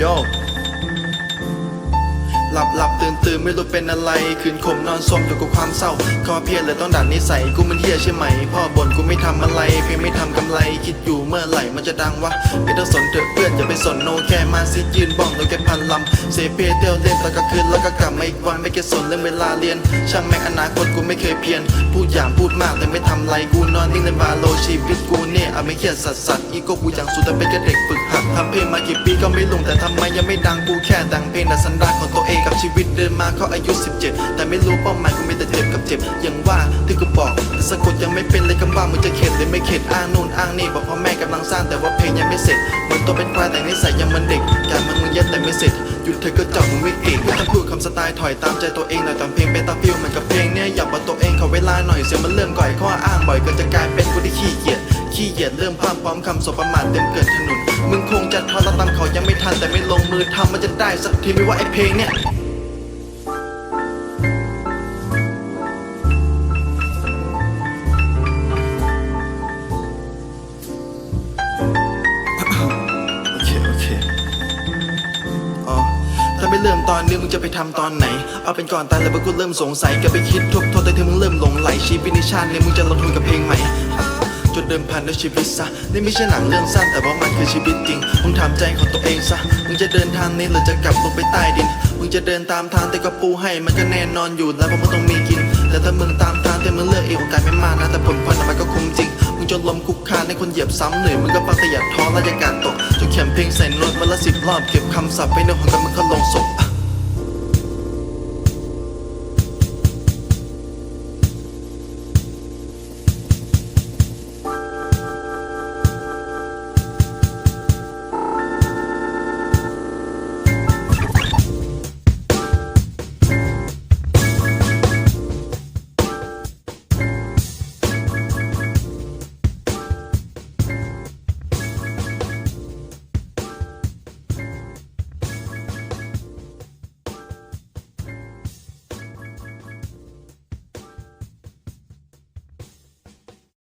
Yo. หลับหลับตื่นตื่นไม่รู้เป็นอะไร คืนคมนอนสมอยู่กับความเศร้าขอเพียรเลยต้องดัดนิสัยกูมันเฮียใช่ไหม พ่อบ่นกูไม่ทำอะไรเพียงไม่ทำกำไร คิดอยู่เมื่อไหร่มันจะดังวะไม่ต้องสนเถอะเพื่อนอย่าไปสนโนแค่มาซิยืนบ้องโดนแค่พันลำเซเพเตียวเล่นตอนกลางคืนแล้วก็กลับมาอีกวันไม่เก็ตสนเรื่องเวลาเรียน ช่างแม่งอนาคตกูไม่เคยเพียนพูดอย่างพูดมากแต่ไม่ทำไรกูนอนนิ่งในบาร์โลชีวิตกูเนี่ยเอาไม่เครียดสัสสัสอีโก้กูอย่างสุดแต่เป็นแค่เด็กฝึกหัดทำเพลงมากี่ปีก็ไม่ลงแต่ทำไมยังไม่ดังกูแค่ดังเพลงแต่สันดานของตัวเอง วิตเดินมาเขาอายุ 17 แต่ไม่รู้เป้าหมายกูมีแต่เจ็บกับเจ็บอย่างว่าที่กูบอก แต่สะกดยังไม่เป็นเลยคำว่ามึงจะเข็ดหรือไม่เข็ดอ้างนู่นอ้างนี่บอกพ่อแม่กำลังสร้างแต่ว่าเพลงยังไม่เสร็จเหมือนตัวเป็นควายแต่นิสัยยังมันเด็กการมึงมึงเย็นแต่ไม่เสร็จหยุดเธอก็จอบมึงไม่เก่งไม่ต้องพูดคำสไตล์ถอยตามใจตัวเองหน่อยตามเพลงเป็นตามฟิลเหมือนกับเพลงเนี่ยอยากบอกตัวเองขอเวลาหน่อยเสียงมันเริ่มก่อยข้ออ้างบ่อยก็จะกลายเป็นกูที่ขี้เกียจขี้เกียจเริ่มพามพร้อมคำสบประมาทเต็มเกินถนนมึงคงจะทรตามเขายังไม่ทันแต่ไม่ลงมือทำมันจะได้สักทีไม่ว่าไอเพลงเนี่ย เริ่มตอนนี้มึงจะไปทำตอนไหน เอาเป็นก่อนตายแล้วกูเริ่มสงสัยก็ไปคิดทบทวนแต่ที่มึงเริ่มหลงไหลชีวิตในชาตินี้มึงจะลงทุนกับเพลงใหม่จุดเดิมพันด้วยชีวิตซะนี่ไม่ใช่หนังเรื่องสั้นแต่ว่ามันคือชีวิตจริงมึงถามใจของตัวเองซะมึงจะเดินทางนี้หรือจะกลับลงไปใต้ดินมึงจะเดินตามทางแต่ก็ปูให้มันก็แน่นอนอยู่แล้วเพราะมึงต้องมีกินแต่ถ้ามึงตามทางแต่มึงเลือกเองโอกาสไม่มากนะแต่ผลพลมันก็คุ้มจริงมึงจนลมคุกคานให้คนเหยียบซ้ำเหนื่อยมึงก็ปังแต่อย่าท้อและอย่าการต เขียนเพลงใส่นวดมาละสิบรอบ เก็บคำศัพท์ไปในหัวกันมันก็ลงศพ